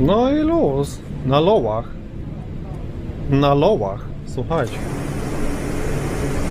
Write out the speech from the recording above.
No i luz. Na lołach. Na lołach. Słuchajcie.